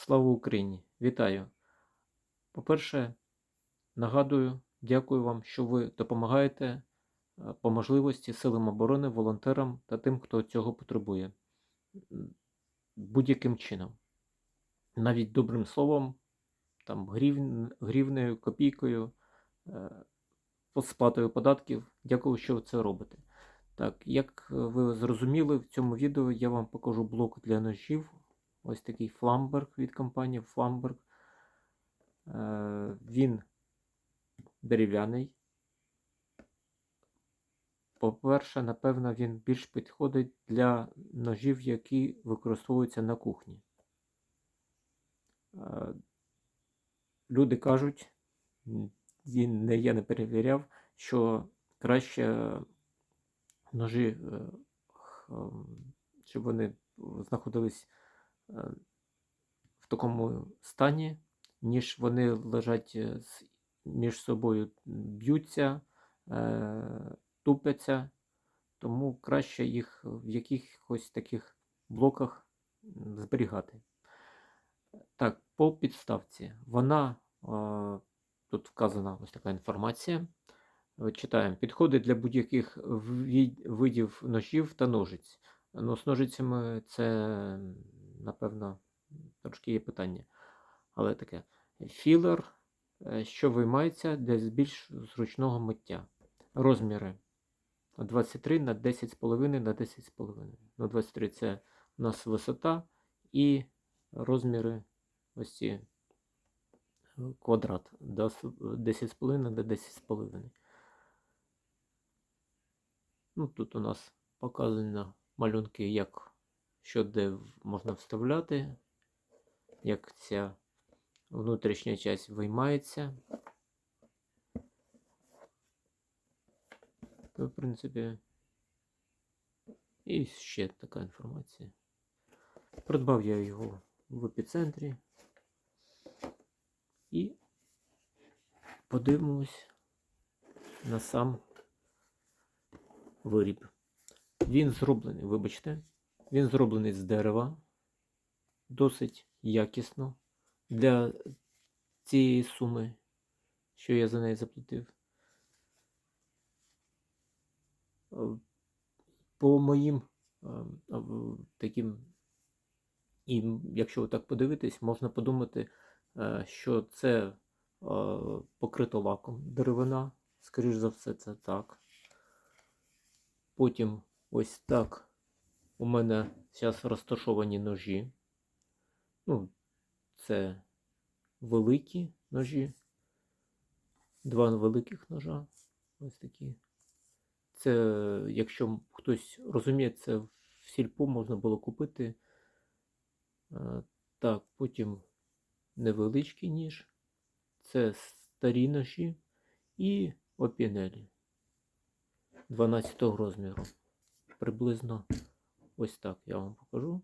Слава Україні! Вітаю! По-перше, нагадую, дякую вам, що ви допомагаєте е, по можливості силам оборони, волонтерам та тим, хто цього потребує. Будь-яким чином. Навіть добрим словом, там, грівн, грівнею, копійкою, е, сплатою податків. Дякую, що ви це робите. Так, як е, ви зрозуміли, в цьому відео я вам покажу блок для ножів. Ось такий Фламберг від компанії Фламберг. Він дерев'яний. По-перше, напевно, він більш підходить для ножів, які використовуються на кухні. Е, Люди кажуть, він не я не перевіряв, що краще ножі, е, ем, щоб вони знаходились в такому стані, ніж вони лежать е, між собою, б'ються, е, тупляться. Тому краще їх в якихось таких блоках зберігати. Так, по підставці. Вона е, тут вказана ось така інформація. Е, Читаємо. Підходить для будь-яких видів ножів та ножиць. Ну, з ножицями це, напевно, трошки є питання. Але таке. Філер, е, що виймається для більш зручного миття. Розміри 23 на 10,5 на 10,5. Ну, 23 це у нас висота і розміри ось ці е, квадрат 10,5 на 10,5. Ну, тут у нас показано малюнки, як що де можна вставляти, як ця внутрішня часть виймається. То, в принципі, і ще така інформація. Придбав я його в епіцентрі. І подивимось на сам виріб. Він зроблений, вибачте, він зроблений з дерева, досить якісно для цієї суми, що я за неї заплатив. По моїм е, таким, і якщо так подивитись, можна подумати, е, що це е, покрито лаком деревина. Скоріш за все, це так. Потім ось так у мене зараз розташовані ножі. Ну, це великі ножі. Два великих ножа. Ось такі. Це, якщо хтось розуміє, це в сільпо можна було купити. Так, потім невеличкий ніж. Це старі ножі і опінелі 12 розміру. Приблизно ось так я вам покажу.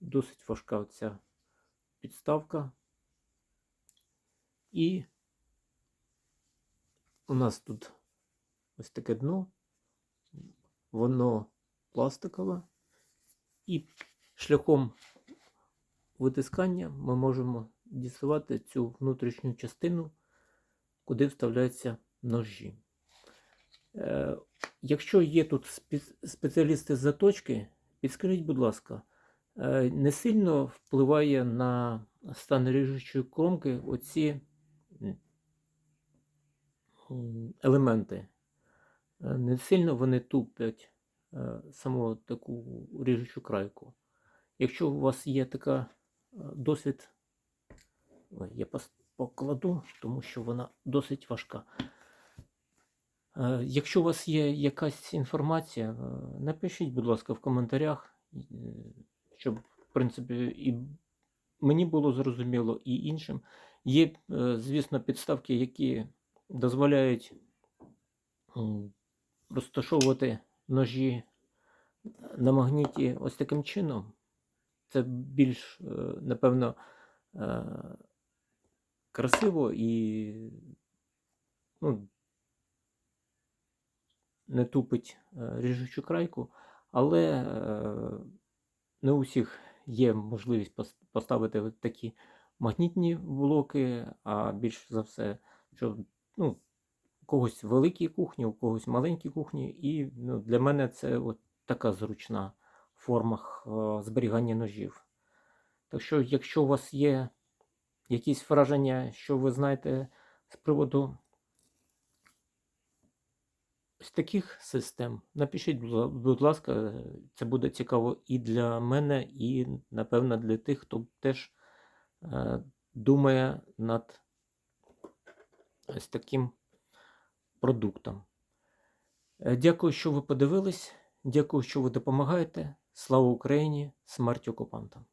Досить важка ця підставка. І у нас тут ось таке дно, воно пластикове, і шляхом витискання ми можемо діставати цю внутрішню частину, куди вставляються ножі. Е, якщо є тут спеціалісти з заточки, підскажіть, будь ласка, е, не сильно впливає на стан ріжучої кромки оці елементи. Е, Не сильно вони туплять саму таку ріжучу крайку. Якщо у вас є така досвід, я покладу, тому що вона досить важка. Е, Якщо у вас є якась інформація, е, напишіть, будь ласка, в коментарях, е, щоб, в принципі, і мені було зрозуміло, і іншим. Є, звісно, підставки, які дозволяють розташовувати ножі на магніті ось таким чином. Це більш, напевно, красиво і ну, не тупить е, ріжучу крайку, але е, не у всіх є можливість пос- поставити такі магнітні блоки, а більш за все, що ну, у когось великі кухні, у когось маленькі кухні, і ну, для мене це от така зручна форма зберігання ножів. Так що, якщо у вас є якісь враження, що ви знаєте з приводу ось таких систем, напишіть, будь ласка, це буде цікаво і для мене, і, напевно, для тих, хто теж е, думає над ось таким продуктом. Е, Дякую, що ви подивились. Дякую, що ви допомагаєте. Слава Україні! Смерть окупантам!